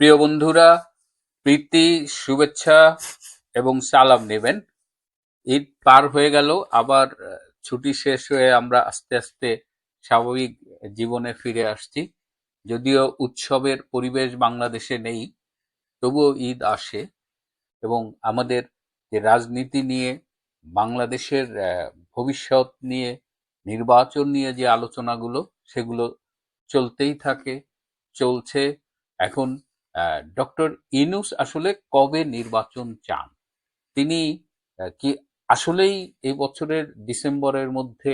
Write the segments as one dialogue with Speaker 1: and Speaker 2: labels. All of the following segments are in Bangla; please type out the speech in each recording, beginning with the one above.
Speaker 1: প্রিয় বন্ধুরা, প্রীতি, শুভেচ্ছা এবং সালাম নেবেন। ঈদ পার হয়ে গেল, আবার ছুটি শেষ হয়ে আমরা আস্তে আস্তে স্বাভাবিক জীবনে ফিরে আসছি। যদিও উৎসবের পরিবেশ বাংলাদেশে নেই, তবুও ঈদ আসে এবং আমাদের যে রাজনীতি নিয়ে, বাংলাদেশের ভবিষ্যৎ নিয়ে, নির্বাচন নিয়ে যে আলোচনাগুলো, সেগুলো চলতেই থাকে, চলছে। এখন ডক্টর ইনুস আসলে কবে নির্বাচন চান? তিনি কি আসলেই এই বছরের ডিসেম্বরের মধ্যে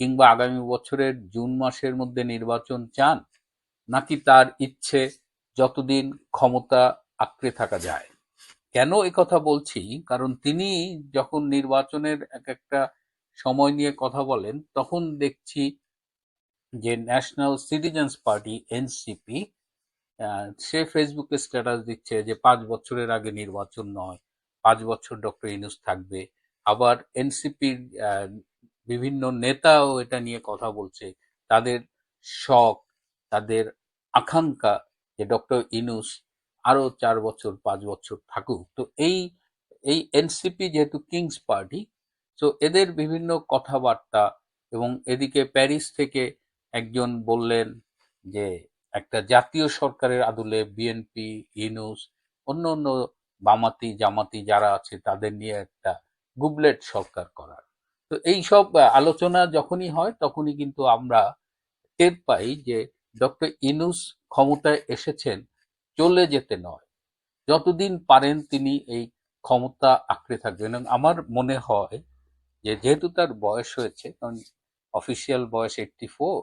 Speaker 1: কিংবা আগামী বছরের জুন মাসের মধ্যে নির্বাচন চান? নাকি তার ইচ্ছে যতদিন ক্ষমতা আঁকড়ে থাকা যায়? কেন কথা বলছি? কারণ তিনি যখন নির্বাচনের এক একটা সময় নিয়ে কথা বলেন, তখন দেখছি যে ন্যাশনাল সিটিজেন্স পার্টি এনসিপি সে ফেসবুকে স্ট্যাটাস দিচ্ছে যে পাঁচ বছরের আগে নির্বাচন নয়, পাঁচ বছর ডক্টর ইনুস থাকবে। আবার এনসিপির বিভিন্ন নেতাও এটা নিয়ে কথা বলছে। তাদের শখ, তাদের আকাঙ্ক্ষা যে ডক্টর ইনুস আরও চার বছর, পাঁচ বছর থাকুক। তো এই এই এনসিপি যেহেতু কিংস পার্টি তো এদের বিভিন্ন কথাবার্তা এবং এদিকে প্যারিস থেকে একজন বললেন যে একটা জাতীয় সরকারের আদলে বিএনপি ইনুস অন্য অন্য বামাতি, জামাতি যারা আছে তাদের নিয়ে একটা গুবলেট সরকার করার। তো এই সব আলোচনা যখনই হয় তখনই কিন্তু আমরা টের পাই যে ডক্টর ইনুস ক্ষমতায় এসেছেন, চলে যেতে নয়। যতদিন পারেন তিনি এই ক্ষমতা আঁকড়ে থাকবেন। এবং আমার মনে হয় যে যেহেতু তার বয়স হয়েছে, কারণ অফিসিয়াল বয়স এইটটি ফোর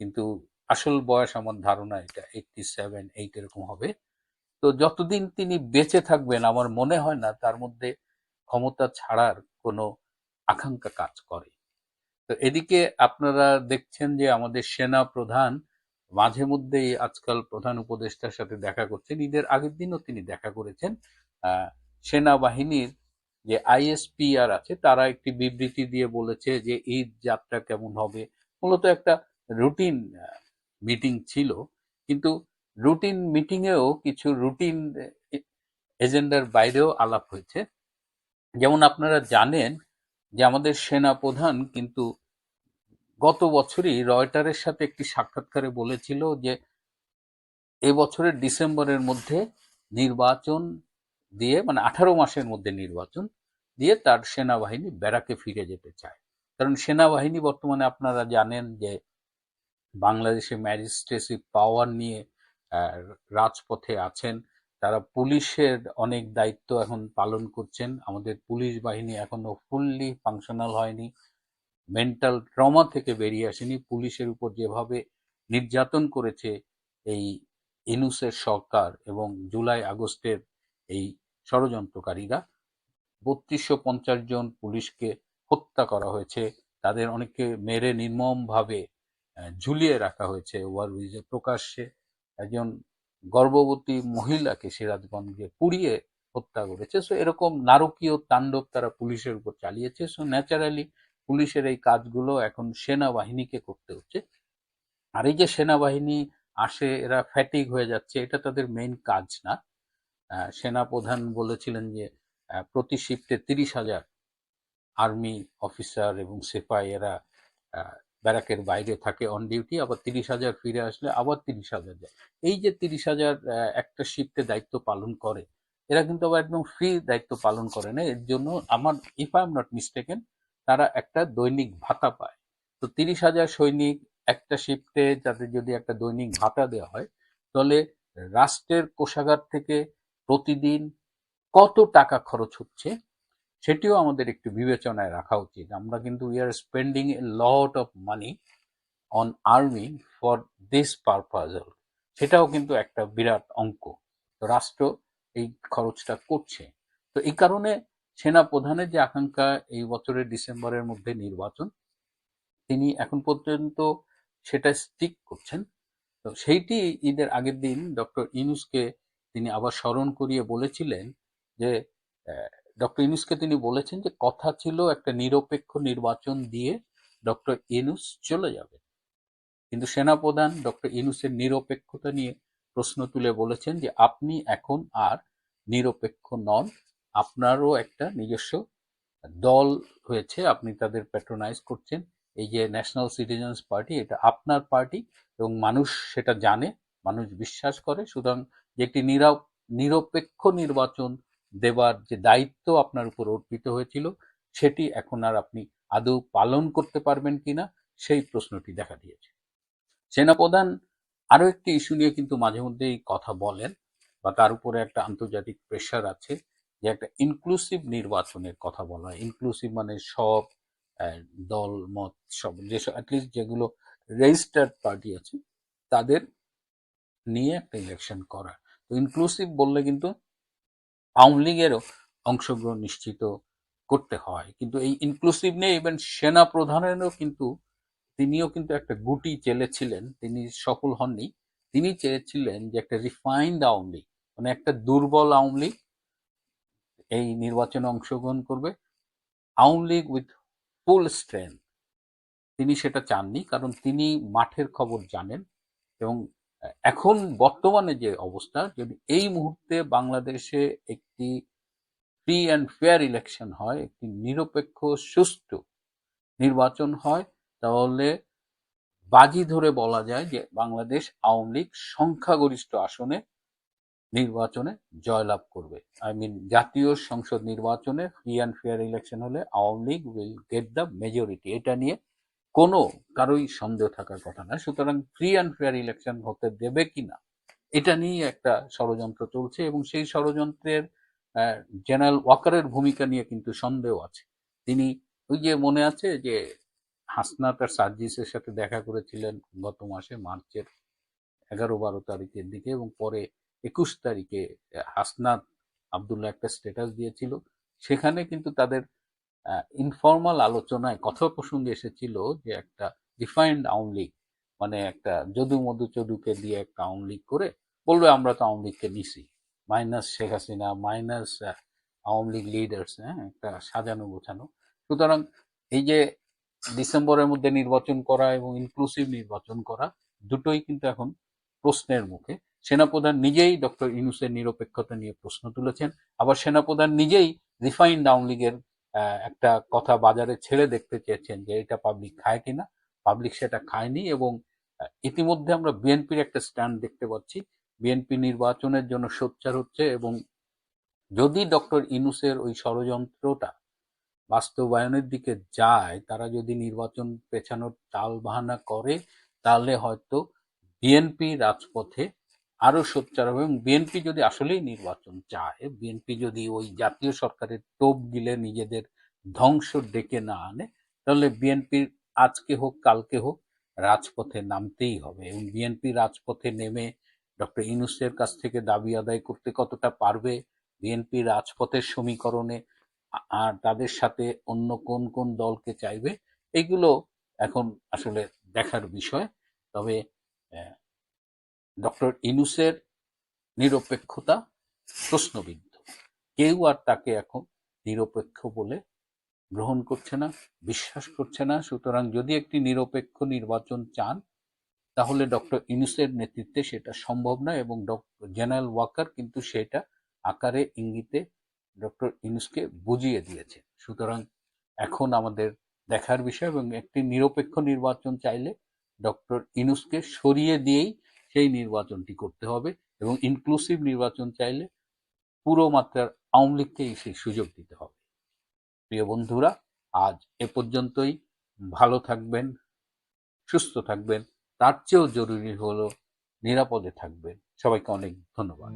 Speaker 1: কিন্তু আসল বয়স আমার ধারণা এটা এইটটি সেভেন এইট এরকম হবে। তো যতদিন তিনি বেঁচে থাকবেন, আমার মনে হয় না তার মধ্যে ক্ষমতা ছাড়ার কোনো আকাঙ্ক্ষা কাজ করে। তো এদিকে আপনারা দেখছেন যে আমাদের সেনা প্রধান, মাঝে মধ্যেই আজকাল প্রধান উপদেষ্টার সাথে দেখা করছেন। ঈদের আগের দিনও তিনি দেখা করেছেন। সেনাবাহিনীর যে আইএসপিআর আছে, তারা একটি বিবৃতি দিয়ে বলেছে যে ঈদ যাত্রা কেমন হবে। মূলত একটা রুটিন মিটিং ছিল, কিন্তু রুটিন মিটিংয়েও কিছু রুটিন এজেন্ডার বাইরেও আলাপ হয়েছে। যেমন আপনারা জানেন যে আমাদের সেনা প্রধান কিন্তু গত বছরই রয়টারের সাথে একটি সাক্ষাৎকারে বলেছিল যে এই বছরের ডিসেম্বরের মধ্যে নির্বাচন দিয়ে মানে আঠারো মাসের মধ্যে নির্বাচন দিয়ে তার সেনাবাহিনী ব্যারাকে ফিরে যেতে চায়। কারণ সেনাবাহিনী বর্তমানে আপনারা জানেন যে বাংলাদেশে ম্যাজিস্ট্রেসি পাওয়ার নিয়ে রাজপথে আছেন। তারা পুলিশের অনেক দায়িত্ব এখন পালন করছেন। আমাদের পুলিশ বাহিনী এখনও ফুললি ফাংশনাল হয়নি। মেন্টাল ট্রমা থেকে বেরিয়ে আসেনি। পুলিশের উপর যেভাবে নির্যাতন করেছে এই ইনুসের সরকার এবং জুলাই আগস্টের এই ষড়যন্ত্রকারীরা, বত্রিশশো পঞ্চাশ জন পুলিশকে হত্যা করা হয়েছে। তাদের অনেককে মেরে নির্মমভাবে ঝুলিয়ে রাখা হয়েছে ওভারব্রিজে প্রকাশ্যে একজন গর্ভবতী মহিলাকে সিরাজগঞ্জে পুড়িয়ে হত্যা করেছে। সো এরকম নারকীয় তাণ্ডব তারা পুলিশের উপর চালিয়েছে। সো ন্যাচারালি পুলিশের এই কাজগুলো এখন সেনাবাহিনীকে করতে হচ্ছে। আর এই যে সেনাবাহিনী আসে, এরা ফ্যাটিক হয়ে যাচ্ছে, এটা তাদের মেইন কাজ না। সেনা প্রধান বলেছিলেন যে প্রতি শিফটে তিরিশ হাজার আর্মি অফিসার এবং সিপাহি এরা ব্যারাকের বাইরে থাকে অন ডিউটি আবার তিরিশ হাজার ফিরে আসলে আবার তিরিশ হাজার যায়। এই যে তিরিশ হাজার একটা শিফটে দায়িত্ব পালন করে, এরা কিন্তু আবার একদম ফ্রি দায়িত্ব পালন করে না। এর জন্য আমার if I am not mistaken তারা একটা দৈনিক ভাতা পায়। তো তিরিশ হাজার সৈনিক একটা শিফটে যাদের যদি একটা দৈনিক ভাতা দেওয়া হয়, তাহলে রাষ্ট্রের কোষাগার থেকে প্রতিদিন কত টাকা খরচ হচ্ছে? সেটিও আমাদের একটু বিবেচনায় রাখা উচিত। আমরা কিন্তু we are spending a lot of money on army for this purpose সেটাও কিন্তু একটা বিরাট অঙ্ক। রাষ্ট্র এই খরচটা করছে। তো এই কারণে সেনা প্রধানের যে আকাঙ্ক্ষা এই বছরের ডিসেম্বরের মধ্যে নির্বাচন, তিনি এখন পর্যন্ত সেটা স্টিক করছেন। তো সেইটি ঈদের আগের দিন ডক্টর ইনুসকে তিনি আবার স্মরণ করিয়ে বলেছিলেন যে ডক্টর ইনুসকে তিনি বলেছেন যে কথা ছিল একটা নিরপেক্ষ নির্বাচন দিয়ে ডক্টর ইনুস চলে যাবে। কিন্তু সেনাপ্রধান ডক্টর ইনুসের নিরপেক্ষতা নিয়ে প্রশ্ন তুলে বলেছেন যে আপনি এখন আর নিরপেক্ষ নন, আপনারও একটা নিজস্ব দল হয়েছে, আপনি তাদের প্যাট্রোনাইজ করছেন। এই যে ন্যাশনাল সিটিজেন্স পার্টি এটা আপনার পার্টি এবং মানুষ সেটা জানে, মানুষ বিশ্বাস করে। সুতরাং যে একটি নিরা- নিরপেক্ষ নির্বাচন দেবার যে দায়িত্ব আপনার উপর অর্পিত হয়েছিল, সেটি এখন আর আপনি আদৌ পালন করতে পারবেন কিনা, সেই প্রশ্নটি দেখা দিয়েছে। সেনাপ্রধান আরও একটি ইস্যু নিয়ে কিন্তু মাঝে মধ্যেই কথা বলেন বা তার উপরে একটা আন্তর্জাতিক প্রেশার আছে যে একটা ইনক্লুসিভ নির্বাচনের কথা বলা ইনক্লুসিভ মানে সব দল, মত, সব যেসব অ্যাটলিস্ট যেগুলো রেজিস্টার্ড পার্টি আছে, তাদের নিয়ে একটা ইলেকশন করা। তো ইনক্লুসিভ বললে কিন্তু আওয়ামী লীগেরও অংশগ্রহণ নিশ্চিত করতে হয়। কিন্তু এই ইনক্লুসিভ নিয়ে ইভেন সেনা প্রধানেরও কিন্তু তিনিও কিন্তু একটা গুটি চেলেছিলেন, তিনি সফল হননি। তিনি চেয়েছিলেন যে একটা রিফাইন্ড আওয়ামী লীগ মানে একটা দুর্বল আওয়ামী লীগ এই নির্বাচনে অংশগ্রহণ করবে। Awami League with full strength তিনি সেটা চাননি, কারণ তিনি মাঠের খবর জানেন এবং এখন বর্তমানে যে অবস্থা, যদি এই মুহূর্তে বাংলাদেশে একটি ফ্রি অ্যান্ড ফেয়ার ইলেকশন হয়, একটি নিরপেক্ষ, সুষ্ঠু নির্বাচন হয়, তাহলে বাজি ধরে বলা যায় যে বাংলাদেশ আওয়ামী লীগ সংখ্যাগরিষ্ঠ আসনে নির্বাচনে জয়লাভ করবে। আই মিন জাতীয় সংসদ নির্বাচনে ফ্রি অ্যান্ড ফেয়ার ইলেকশন হলে Awami League will get the majority এটা নিয়ে কোনো কারোই সন্দেহ থাকার কথা না সুতরাং ফ্রি অ্যান্ড ফেয়ার ইলেকশন হতে দেবে কিনা এটা নিয়ে একটা ষড়যন্ত্র চলছে এবং সেই ষড়যন্ত্রের জেনারেল ওয়াকারের ভূমিকা নিয়ে কিন্তু সন্দেহ আছে। তিনি ওই যে মনে আছে যে হাসনা তার সার্জিসের সাথে দেখা করেছিলেন গত মাসে মার্চের এগারো বারো তারিখের দিকে এবং পরে একুশ তারিখে হাসনাত আবদুল্লাহ একটা স্ট্যাটাস দিয়েছিল। সেখানে কিন্তু তাদের ইনফর্মাল আলোচনায় কথা প্রসঙ্গে এসেছিল যে একটা ডিফাইন্ড আওয়ামী মানে একটা যদু মধু চদুকে দিয়ে একটা আওয়ামী করে বলবে, আমরা তো আওয়ামী লীগকে নিছি। Minus Sheikh Hasina minus Awami League leaders হ্যাঁ একটা সাজানো গোছানো। সুতরাং এই যে ডিসেম্বরের মধ্যে নির্বাচন করা এবং ইনক্লুসিভ নির্বাচন করা দুটোই কিন্তু এখন প্রশ্নের মুখে। সেনাপ্রধান নিজেই ডক্টর ইউনুসের নিরপেক্ষতা নিয়ে প্রশ্ন তুলেছেন। আবার সেনাপ্রধান নিজেই রিফাইন্ড আওয়ামী লীগের একটা কথা বাজারে ছেড়ে দেখতে চেয়েছেন যে এটা পাবলিক খায় কিনা। পাবলিক সেটা খায়নি এবং ইতিমধ্যে আমরা বিএনপির একটা স্ট্যান্ড দেখতে পাচ্ছি। বিএনপি নির্বাচনের জন্য সোচ্চার হচ্ছে এবং যদি ডক্টর ইনুসের ওই ষড়যন্ত্রটা বাস্তবায়নের দিকে যায়, তারা যদি নির্বাচন পেছানোর টাল বাহানা করে, তাহলে হয়তো বিএনপি রাজপথে আরও সোচ্চার হবে এবং বিএনপি যদি আসলেই নির্বাচন চায়, বিএনপি যদি ওই জাতীয় সরকারের টোপ গিলে নিজেদের ধ্বংস ডেকে না আনে, তাহলে বিএনপির আজকে হোক, কালকে হোক, রাজপথে নামতেই হবে এবং বিএনপি রাজপথে নেমে ডক্টর ইনুসের কাছ থেকে দাবি আদায় করতে কতটা পারবে, বিএনপি রাজপথের সমীকরণে আর তাদের সাথে অন্য কোন কোন দলকে চাইবে, এগুলো এখন আসলে দেখার বিষয়। তবে ডক্টর ইনুসের নিরপেক্ষতা প্রশ্নবিদ্ধ। কেউ আর তাকে এখন নিরপেক্ষ বলে গ্রহণ করছে না, বিশ্বাস করছে না। সুতরাং যদি একটি নিরপেক্ষ নির্বাচন চান, তাহলে ডক্টর ইনুসের নেতৃত্বে সেটা সম্ভব না এবং ডক্টর জেনারেল ওয়াকার কিন্তু সেটা আকারে ইঙ্গিতে ডক্টর ইনুসকে বুঝিয়ে দিয়েছে। সুতরাং এখন আমাদের দেখার বিষয় এবং একটি নিরপেক্ষ নির্বাচন চাইলে ডক্টর ইনুসকে সরিয়ে দিয়েই সেই নির্বাচনটি করতে হবে এবং ইনক্লুসিভ নির্বাচন চাইলে পুরো মাত্রার আওয়ামী লীগকেই সেই সুযোগ দিতে হবে। প্রিয় বন্ধুরা, আজ এ পর্যন্তই। ভালো থাকবেন, সুস্থ থাকবেন, তার চেয়েও জরুরি হলো নিরাপদে থাকবেন। সবাইকে অনেক ধন্যবাদ।